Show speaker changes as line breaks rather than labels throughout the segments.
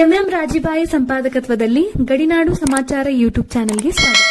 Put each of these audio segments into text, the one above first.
MM ರಾಜಿಬಾಯಿ ಸಂಪಾದಕತ್ವದಲ್ಲಿ ಗಡಿನಾಡು ಸಮಾಚಾರ YouTube ಚಾನೆಲ್ಗೆ ಸ್ವಾಗತ.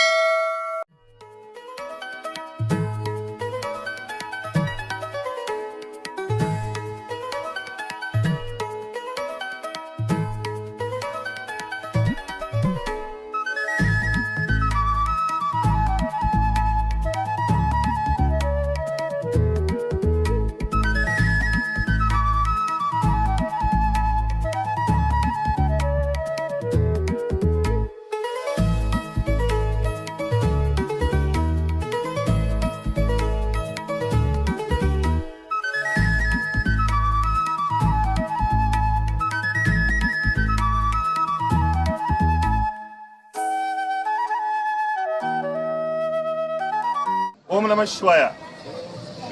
ನಮಃ ಶಿವಾಯ.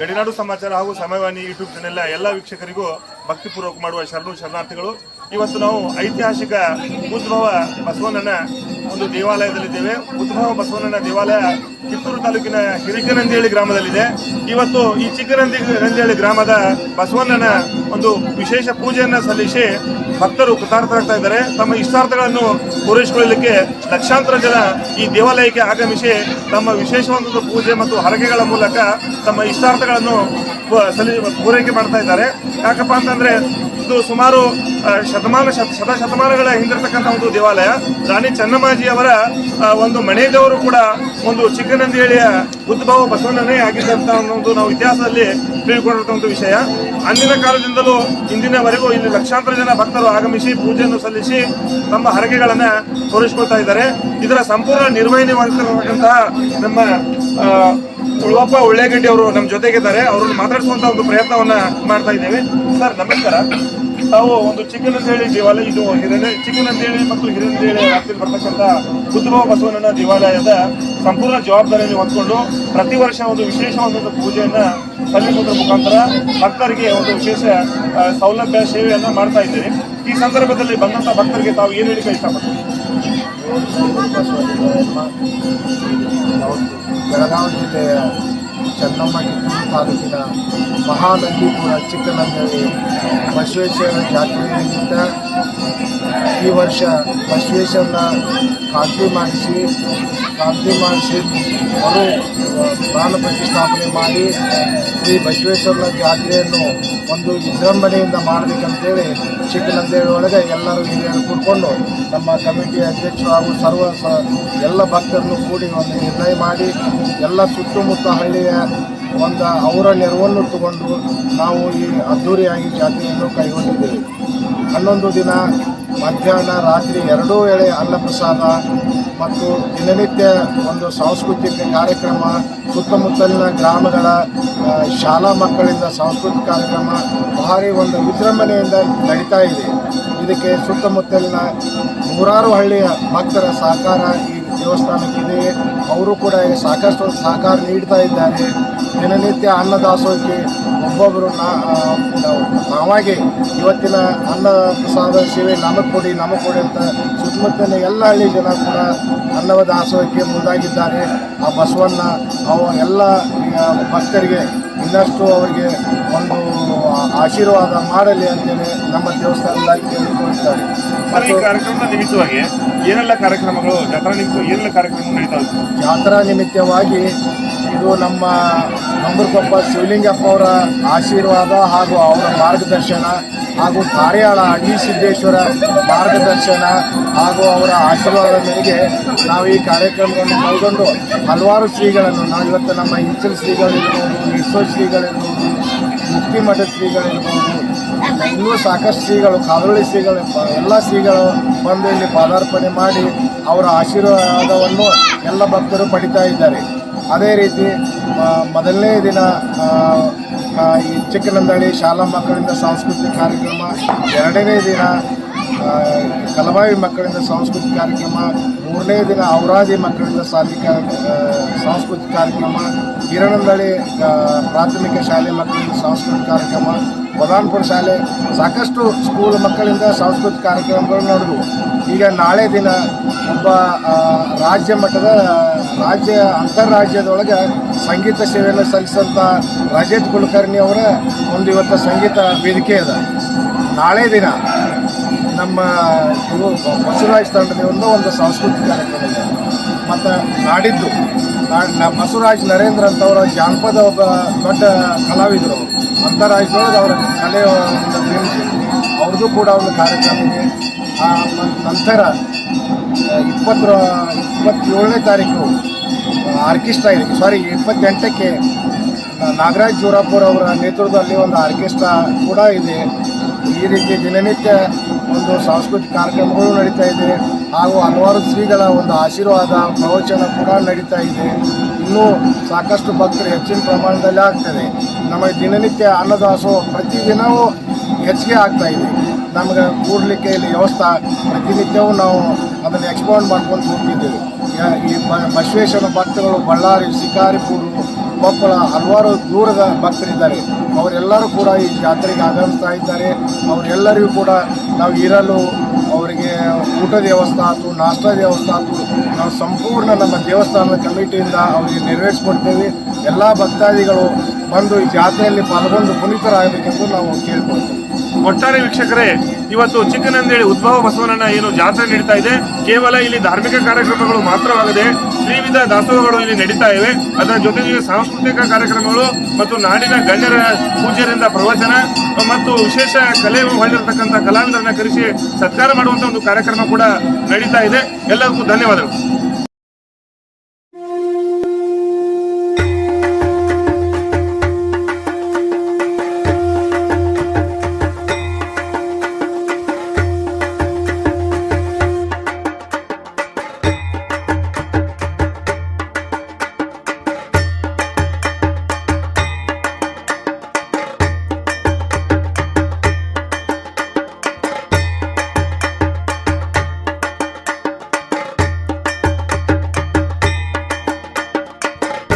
ಗಡಿನಾಡು ಸಮಾಚಾರ ಹಾಗೂ ಸಮಯವಾಣಿ ಯೂಟ್ಯೂಬ್ ಚಾನೆಲ್ನ ಎಲ್ಲ ವೀಕ್ಷಕರಿಗೂ ಭಕ್ತಿಪೂರ್ವಕ ಮಾಡುವ ಶರಣು ಶರಣಾರ್ಥಿಗಳು. ಇವತ್ತು ನಾವು ಐತಿಹಾಸಿಕ ಉದ್ಭವ ಬಸವಣ್ಣನ ಒಂದು ದೇವಾಲಯದಲ್ಲಿದ್ದೇವೆ. ಉದ್ಭವ ಬಸವಣ್ಣನ ದೇವಾಲಯ ಕಿತ್ತೂರು ತಾಲೂಕಿನ ಹಿರಿಕನಂದಿಹಳ್ಳಿ ಗ್ರಾಮದಲ್ಲಿದೆ. ಇವತ್ತು ಈ ಚಿಕ್ಕನಂದಿ ನಂದಿಹಳ್ಳಿ ಗ್ರಾಮದ ಬಸವಣ್ಣನ ಒಂದು ವಿಶೇಷ ಪೂಜೆಯನ್ನ ಸಲ್ಲಿಸಿ ಭಕ್ತರು ಕೃತಾರ್ಥರಾಗ್ತಾ ಇದ್ದಾರೆ. ತಮ್ಮ ಇಷ್ಟಾರ್ಥಗಳನ್ನು ಪೂರೈಸಿಕೊಳ್ಳಲಿಕ್ಕೆ ಲಕ್ಷಾಂತರ ಜನ ಈ ದೇವಾಲಯಕ್ಕೆ ಆಗಮಿಸಿ ತಮ್ಮ ವಿಶೇಷವಾದ ಪೂಜೆ ಮತ್ತು ಹರಕೆಗಳ ಮೂಲಕ ತಮ್ಮ ಇಷ್ಟಾರ್ಥಗಳನ್ನು ಸಲ್ಲಿ ಪೂರೈಕೆ ಮಾಡ್ತಾ ಇದ್ದಾರೆ. ಯಾಕಪ್ಪ ಅಂತಂದ್ರೆ ಇದು ಸುಮಾರು ಶತಮಾನ, ಶತ ಶತ ಶತಮಾನಗಳ ಹಿಂದಿರ್ತಕ್ಕಂಥ ಒಂದು ದೇವಾಲಯ. ರಾಣಿ ಚೆನ್ನಮ್ಮಾಜಿ ಅವರ ಒಂದು ಮನೆದೇವರು ಕೂಡ ಒಂದು ಚಿಕ್ಕನಂದೇಳಿಯ ಉದ್ಭವ ಬಸವಣ್ಣನೇ ಆಗಿದ್ದಂತ ಒಂದು ನಾವು ಇತಿಹಾಸದಲ್ಲಿ ತಿಳಿದುಕೊಂಡಂತ ವಿಷಯ. ಅಂದಿನ ಕಾಲದಿಂದಲೂ ಇಂದಿನವರೆಗೂ ಇಲ್ಲಿ ಲಕ್ಷಾಂತರ ಜನ ಭಕ್ತರು ಆಗಮಿಸಿ ಪೂಜೆಯನ್ನು ಸಲ್ಲಿಸಿ ತಮ್ಮ ಹರಕೆಗಳನ್ನ ತೋರಿಸ್ಕೊಳ್ತಾ ಇದ್ದಾರೆ. ಇದರ ಸಂಪೂರ್ಣ ನಿರ್ವಹಣೆ ಮಾಡ್ತಿರತಕ್ಕಂತಹ ನಮ್ಮ ಉಳ್ಳಪ್ಪ ಉಳ್ಳೇಗಡ್ಡಿ ಅವರು ನಮ್ಮ ಜೊತೆಗಿದ್ದಾರೆ. ಅವರನ್ನು ಮಾತಾಡಿಸುವಂತ ಒಂದು ಪ್ರಯತ್ನವನ್ನ ಮಾಡ್ತಾ ಇದ್ದೇವೆ. ಸರ್, ನಮಸ್ಕಾರ. ತಾವು ಒಂದು ಚಿಕ್ಕನಂದೇಳಿ ದೇವಾಲಯ ಇದು ಹಿರಣ್ಯ ಅಂತೇಳಿ ಮತ್ತು ಹಿರಣ್ಯದೇಳಿ ವ್ಯಾಪ್ತಿಯಲ್ಲಿ ಬರ್ತಕ್ಕಂಥ ಉದ್ಭವ ಬಸವಣ್ಣನ ದೇವಾಲಯದ ಸಂಪೂರ್ಣ ಜವಾಬ್ದಾರಿಯನ್ನು ಹೊತ್ಕೊಂಡು ಪ್ರತಿ ವರ್ಷ ಒಂದು ವಿಶೇಷವಾದಂಥ ಪೂಜೆಯನ್ನು ಸಲ್ಲಿಸುವುದರ ಮುಖಾಂತರ ಭಕ್ತರಿಗೆ ಒಂದು ವಿಶೇಷ ಸೌಲಭ್ಯ ಸೇವೆಯನ್ನು ಮಾಡ್ತಾ ಇದ್ದೇನೆ. ಈ ಸಂದರ್ಭದಲ್ಲಿ ಬಂದಂಥ ಭಕ್ತರಿಗೆ ತಾವು ಏನು ಹೇಳಿಕೆ ಇಷ್ಟಪಡ್ತೀವಿ
ಬೆಳಗಾವಿ ಜಿಲ್ಲೆಯ ಚೆನ್ನಮ್ಮ ತಾಲೂಕಿನ ಮಹಾನಂದಿಪುರ ಚಿಕ್ಕನಂದಳ್ಳಿ ಬಸವೇಶ್ವರ ಜಾತ್ರೆ ನಿಮಿತ್ತ ಈ ವರ್ಷ ಬಸವೇಶ್ವರನ ಖಾತ್ರಿ ಮಾಡಿಸಿ ಖಾತ್ರಿ ಮಾಡಿಸಿ ಅವರು ಪ್ರಾಣ ಪ್ರತಿಷ್ಠಾಪನೆ ಮಾಡಿ ಈ ಬಸವೇಶ್ವರನ ಜಾತ್ರೆಯನ್ನು ಒಂದು ವಿಜೃಂಭಣೆಯಿಂದ ಮಾಡಬೇಕಂತೇಳಿ ಚಿಕ್ಕನಂದೇಳಿ ಒಳಗೆ ಎಲ್ಲರೂ ಹಿರಿಯರು ಕೂಡಿಕೊಂಡು ನಮ್ಮ ಕಮಿಟಿ ಅಧ್ಯಕ್ಷರು ಹಾಗೂ ಸರ್ವ ಎಲ್ಲ ಭಕ್ತರನ್ನು ಕೂಡಿ ಒಂದು ನಿರ್ಣಯ ಮಾಡಿ ಎಲ್ಲ ಸುತ್ತಮುತ್ತ ಹಳ್ಳಿಯ ಒಂದು ಅವರ ನೆರವನ್ನು ತಗೊಂಡು ನಾವು ಈ ಅದ್ಧೂರಿಯಾಗಿ ಜಾತ್ರೆಯನ್ನು ಕೈಗೊಂಡಿದ್ದೇವೆ. ಹನ್ನೊಂದು ದಿನ ಮಧ್ಯಾಹ್ನ ರಾತ್ರಿ ಎರಡೂ ವೇಳೆ ಅನ್ನಪ್ರಸಾದ ಮತ್ತು ದಿನನಿತ್ಯ ಒಂದು ಸಾಂಸ್ಕೃತಿಕ ಕಾರ್ಯಕ್ರಮ, ಸುತ್ತಮುತ್ತಲಿನ ಗ್ರಾಮಗಳ ಶಾಲಾ ಮಕ್ಕಳಿಂದ ಸಾಂಸ್ಕೃತಿಕ ಕಾರ್ಯಕ್ರಮ ಭಾರಿ ಒಂದು ವಿಜೃಂಭಣೆಯಿಂದ ನಡೀತಾ ಇದೆ. ಇದಕ್ಕೆ ಸುತ್ತಮುತ್ತಲಿನ ನೂರಾರು ಹಳ್ಳಿಯ ಭಕ್ತರ ಸಹಕಾರ ಈ ದೇವಸ್ಥಾನಕ್ಕಿದೆ. ಅವರು ಕೂಡ ಸಾಕಷ್ಟು ಸಹಕಾರ ನೀಡ್ತಾ ಇದ್ದಾರೆ. ದಿನನಿತ್ಯ ಅನ್ನದಾಸೋಹಕ್ಕೆ ಒಬ್ಬೊಬ್ಬರು ನಾ ಇವತ್ತಿನ ಅನ್ನ ಪ್ರಸಾದ ಸೇವೆ ನಮಗೆ ಕೊಡಿ ನಮಗೆ ಕೊಡಿ ಅಂತ ಸುತ್ತಮುತ್ತಲಿನ ಎಲ್ಲ ಹಳ್ಳಿ ಜನ ಕೂಡ ಅನ್ನವ ದಾಸೋಹಕ್ಕೆ ಮುಂದಾಗಿದ್ದಾರೆ. ಆ ಬಸವಣ್ಣ, ಅವ ಎಲ್ಲ ಭಕ್ತರಿಗೆ ಇನ್ನಷ್ಟು ಅವರಿಗೆ ಒಂದು ಆಶೀರ್ವಾದ ಮಾಡಲಿ ಅಂತೇಳಿ ನಮ್ಮ ದೇವಸ್ಥಾನದಲ್ಲಿ ಕೇಳಿಕೊಳ್ತಾರೆ
ಈ ಕಾರ್ಯಕ್ರಮದ ನಿಮಿತ್ತವಾಗಿ ಏನೆಲ್ಲ ಕಾರ್ಯಕ್ರಮಗಳು ಜಾತ್ರಾ ನಿಮಿತ್ತ ಏನೆಲ್ಲ ಕಾರ್ಯಕ್ರಮ
ಜಾತ್ರಾ ನಿಮಿತ್ತವಾಗಿ ಇದು ನಮ್ಮ ನಂಬರ್ಕೊಪ್ಪ ಶಿವಲಿಂಗಪ್ಪ ಅವರ ಆಶೀರ್ವಾದ ಹಾಗೂ ಅವರ ಮಾರ್ಗದರ್ಶನ ಹಾಗೂ ಕಾರ್ಯಾಳ ಅಡಿ ಸಿದ್ದೇಶ್ವರ ಮಾರ್ಗದರ್ಶನ ಹಾಗೂ ಅವರ ಆಶೀರ್ವಾದ ಮೇರೆಗೆ ನಾವು ಈ ಕಾರ್ಯಕ್ರಮವನ್ನು ಪಾಲ್ಗೊಂಡು ಹಲವಾರು ಶ್ರೀಗಳನ್ನು ನಾವು ಇವತ್ತು ನಮ್ಮ ಇಂಚಲ್ ಶ್ರೀಗಳಿರ್ಬೋದು ಈಶ್ವರ ಶ್ರೀಗಳಿರ್ಬೋದು ಮುಕ್ತಿ ಮಠ ಶ್ರೀಗಳಿರ್ಬೋದು. ಇನ್ನೂ ಸಾಕಷ್ಟು ಶ್ರೀಗಳು ಕಾದೋಳಿ ಶ್ರೀಗಳು, ಎಲ್ಲ ಶ್ರೀಗಳು ಬಂದು ಇಲ್ಲಿ ಪಾದಾರ್ಪಣೆ ಮಾಡಿ ಅವರ ಆಶೀರ್ವಾದವನ್ನು ಎಲ್ಲ ಭಕ್ತರು ಪಡಿತಾ ಇದ್ದಾರೆ. ಅದೇ ರೀತಿ ಮೊದಲನೇ ದಿನ ಈ ಚಿಕ್ಕನಂದಳ್ಳಿ ಶಾಲಾ ಮಕ್ಕಳಿಂದ ಸಾಂಸ್ಕೃತಿಕ ಕಾರ್ಯಕ್ರಮ, ಎರಡನೇ ದಿನ ಆ, ಕಲಬಾವಿ ಮಕ್ಕಳಿಂದ ಸಾಂಸ್ಕೃತಿಕ ಕಾರ್ಯಕ್ರಮ ಮೂರನೇ ದಿನ ಔರಾದಿ ಮಕ್ಕಳಿಂದ ಸಾಲಿಕ ಸಾಂಸ್ಕೃತಿಕ ಕಾರ್ಯಕ್ರಮ ಹಿರಣಂದಳಿ ಪ್ರಾಥಮಿಕ ಶಾಲೆ ಮಕ್ಕಳಿಂದ ಸಾಂಸ್ಕೃತಿಕ ಕಾರ್ಯಕ್ರಮ ಪ್ರಧಾನಪುರ ಶಾಲೆ ಸಾಕಷ್ಟು ಸ್ಕೂಲ್ ಮಕ್ಕಳಿಂದ ಸಾಂಸ್ಕೃತಿಕ ಕಾರ್ಯಕ್ರಮಗಳು ನಡೆದವು. ಈಗ ನಾಳೆ ದಿನ ಒಬ್ಬ ರಾಜ್ಯ ಮಟ್ಟದ ರಾಜ್ಯ ಅಂತಾರಾಜ್ಯದೊಳಗೆ ಸಂಗೀತ ಸೇವೆಯನ್ನು ಸಲ್ಲಿಸಿದಂಥ ರಜತ್ ಕುಲಕರ್ಣಿ ಅವರ ಒಂದು ಇವತ್ತು ಸಂಗೀತ ವೇದಿಕೆ ಅದ ನಾಳೆ ದಿನ ನಮ್ಮ ನಮ್ಮ ಇವು ಬಸವರಾಜ್ ತಂಡದಿಂದ ಒಂದು ಸಾಂಸ್ಕೃತಿಕ ಕಾರ್ಯಕ್ರಮ ಇದೆ. ಮತ್ತು ನಾಡಿದ್ದು ನಾ- ನ- ಬಸವರಾಜ್ ನರೇಂದ್ರ ಅಂತವರ ಜಾನಪದ ಒಬ್ಬ ದೊಡ್ಡ ಕಲಾವಿದರು. ಅಂತಾರಾಜ್ಯದೊಳಗೆ ಅವರ ಕಲೆ ಒಂದು ಅವ್ರದ್ದು ಕೂಡ ಒಂದು ಕಾರ್ಯಕ್ರಮ ಇದೆ. ನಂತರ ಇಪ್ಪತ್ತರ ಇಪ್ಪತ್ತೇಳನೇ ತಾರೀಕು ಆರ್ಕೆಸ್ಟ್ರಾ ಇದೆ. ಸಾರಿ ಇಪ್ಪತ್ತೆಂಟಕ್ಕೆ ನಾಗರಾಜ್ ಜೋರಾಪುರ್ ಅವರ ನೇತೃತ್ವದಲ್ಲಿ ಒಂದು ಆರ್ಕೆಸ್ಟ್ರಾ ಕೂಡ ಇದೆ. ಈ ರೀತಿ ದಿನನಿತ್ಯ ಒಂದು ಸಾಂಸ್ಕೃತಿಕ ಕಾರ್ಯಕ್ರಮಗಳು ನಡೀತಾ ಇದೆ. ಹಾಗೂ ಹಲವಾರು ಶ್ರೀಗಳ ಒಂದು ಆಶೀರ್ವಾದ, ಪ್ರವಚನ ಕೂಡ ನಡೀತಾ ಇದೆ. ಇನ್ನೂ ಸಾಕಷ್ಟು ಭಕ್ತರು ಹೆಚ್ಚಿನ ಪ್ರಮಾಣದಲ್ಲಿ ಆಗ್ತದೆ ನಮಗೆ ದಿನನಿತ್ಯ ಅನ್ನದಾಸೋಹ ಪ್ರತಿದಿನವೂ ಹೆಚ್ಚಿಗೆ ಆಗ್ತಾ ಇದೆ. ನಮಗೆ ಕೂಡಲಿಕ್ಕೆ ಇಲ್ಲಿ ವ್ಯವಸ್ಥೆ ಪ್ರತಿನಿತ್ಯವೂ ನಾವು ಅದನ್ನು ಎಕ್ಸ್ಪಾಂಡ್ ಮಾಡ್ಕೊಂಡು ಹೋಗ್ತಿದ್ದೇವೆ ಈ ಬಸವೇಶ್ವರ ಭಕ್ತಗಳು, ಬಳ್ಳಾರಿ, ಶಿಕಾರಿಪುರ ಕೊಪ್ಪಳ ಹಲವಾರು ದೂರದ ಭಕ್ತರಿದ್ದಾರೆ. ಅವರೆಲ್ಲರೂ ಕೂಡ ಈ ಜಾತ್ರೆಗೆ ಆಗಮಿಸ್ತಾ ಇದ್ದಾರೆ. ಅವರೆಲ್ಲರಿಗೂ ಕೂಡ ನಾವು ಇರಲು ಅವರಿಗೆ ಊಟದ ವ್ಯವಸ್ಥೆ ಆಯಿತು ನಾಷ್ಟದ ವ್ಯವಸ್ಥೆ ಆಯಿತು. ನಾವು ಸಂಪೂರ್ಣ ನಮ್ಮ ದೇವಸ್ಥಾನದ ಕಮಿಟಿಯಿಂದ ಅವರಿಗೆ ನೆರವೇರಿಸ್ಕೊಡ್ತೇವೆ. ಎಲ್ಲ ಭಕ್ತಾದಿಗಳು ಬಂದು ಈ ಜಾತ್ರೆಯಲ್ಲಿ ಪಾಲ್ಗೊಂಡು ಪುನೀತರಾಗಬೇಕೆಂದು ನಾವು ಕೇಳ್ಬೋದು
ಒಟ್ಟಾರೆ ವೀಕ್ಷಕರೇ, ಇವತ್ತು ಚಿಕ್ಕನಂದೇಳಿ ಉದ್ಭವ ಬಸವನನ್ನ ಏನು ಜಾತ್ರೆ ನಡೀತಾ ಇದೆ. ಕೇವಲ ಇಲ್ಲಿ ಧಾರ್ಮಿಕ ಕಾರ್ಯಕ್ರಮಗಳು ಮಾತ್ರವಾಗದೆ ತ್ರಿವಿಧ ದಾಸೋಹಗಳು ಇಲ್ಲಿ ನಡೀತಾ ಇವೆ. ಅದರ ಜೊತೆಗೆ ಸಾಂಸ್ಕೃತಿಕ ಕಾರ್ಯಕ್ರಮಗಳು ಮತ್ತು ನಾಡಿನ ಗಣ್ಯರ ಪೂಜ್ಯರಿಂದ ಪ್ರವಚನ ಮತ್ತು ವಿಶೇಷ ಕಲೆ ಹೊಂದಿರತಕ್ಕಂಥ ಕಲಾವಿದರನ್ನ ಕರೆಸಿ ಸತ್ಕಾರ ಮಾಡುವಂತ ಒಂದು ಕಾರ್ಯಕ್ರಮ ಕೂಡ ನಡೀತಾ ಇದೆ. ಎಲ್ಲರಿಗೂ ಧನ್ಯವಾದಗಳು.